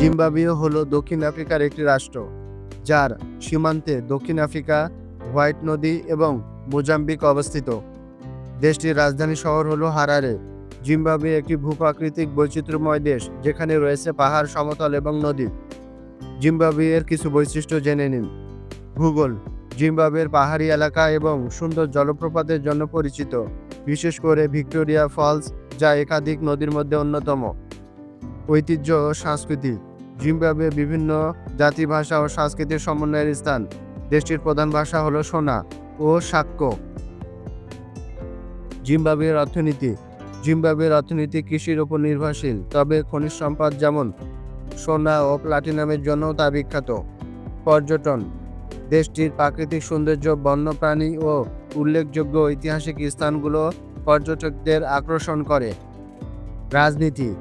Zimbabwe হলো দক্ষিণ আফ্রিকার একটি রাষ্ট্র, যার সীমান্তে দক্ষিণ আফ্রিকা, হোয়াইট নদী এবং মোজাম্বিক অবস্থিত। দেশটির রাজধানী শহর হলো হারারে। জিম্বাবুয়ে একটি ভূপ্রাকৃতিক বৈচিত্র্যময় দেশ, যেখানে রয়েছে পাহাড়, সমতল এবং নদী। জিম্বাবুয়ের কিছু বৈশিষ্ট্য জেনে নিন। ভূগোল, জিম্বাবুয়ের পাহাড়ি এলাকা এবং সুন্দর জলপ্রপাতের জন্য পরিচিত, বিশেষ করে ভিক্টোরিয়া ফলস, যা একাধিক নদীর মধ্যে অন্যতম। ঐতিহ্য ও সংস্কৃতি। জিম্বাবুয়ে বিভিন্ন জাতি ভাষা ও সংস্কৃতির সমন্বয়ের স্থান। দেশটির প্রধান ভাষা হলো সোনা ও সাক্ষ্য। জিম্বাবুয়ের অর্থনীতি। জিম্বাবুয়ের অর্থনীতি কৃষির উপর নির্ভরশীল, তবে খনিজ সম্পদ যেমন সোনা ও প্লাটিনামের জন্য তা বিখ্যাত। পর্যটন। দেশটির প্রাকৃতিক সৌন্দর্য, বন্যপ্রাণী ও উল্লেখযোগ্য ঐতিহাসিক স্থানগুলো পর্যটকদের আকর্ষণ করে। রাজনীতি।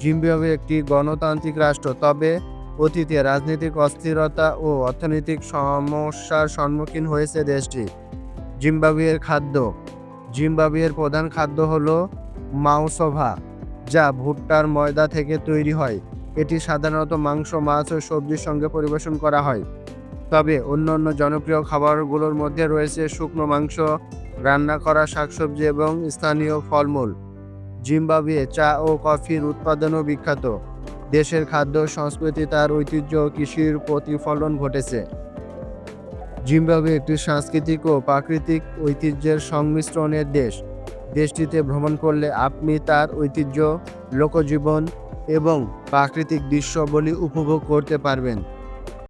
জিম্বাবুয়ে একটি গণতান্ত্রিক রাষ্ট্র, তবে অতীতে রাজনৈতিক অস্থিরতা ও অর্থনৈতিক সমস্যার সম্মুখীন হয়েছে দেশটি। জিম্বাবুয়ের খাদ্য। জিম্বাবুয়ের প্রধান খাদ্য হল মাউসোভা যা ভুট্টার ময়দা থেকে তৈরি হয়। এটি সাধারণত মাংস, মাছ ও সবজির সঙ্গে পরিবেশন করা হয়। তবে অন্যান্য জনপ্রিয় খাবারগুলোর মধ্যে রয়েছে শুকনো মাংস, রান্না করা শাকসবজি এবং স্থানীয় ফলমূল। জিম্বাবুয়ে চা ও কফির উৎপাদনও বিখ্যাত। দেশের খাদ্য সংস্কৃতি তার ঐতিহ্য কৃষির প্রতিফলন ঘটেছে। জিম্বাবুয়ে একটি সাংস্কৃতিক ও প্রাকৃতিক ঐতিহ্যের সংমিশ্রণের দেশ। দেশটিতে ভ্রমণ করলে আপনি তার ঐতিহ্য, লোকজীবন এবং প্রাকৃতিক দৃশ্যবলী উপভোগ করতে পারবেন।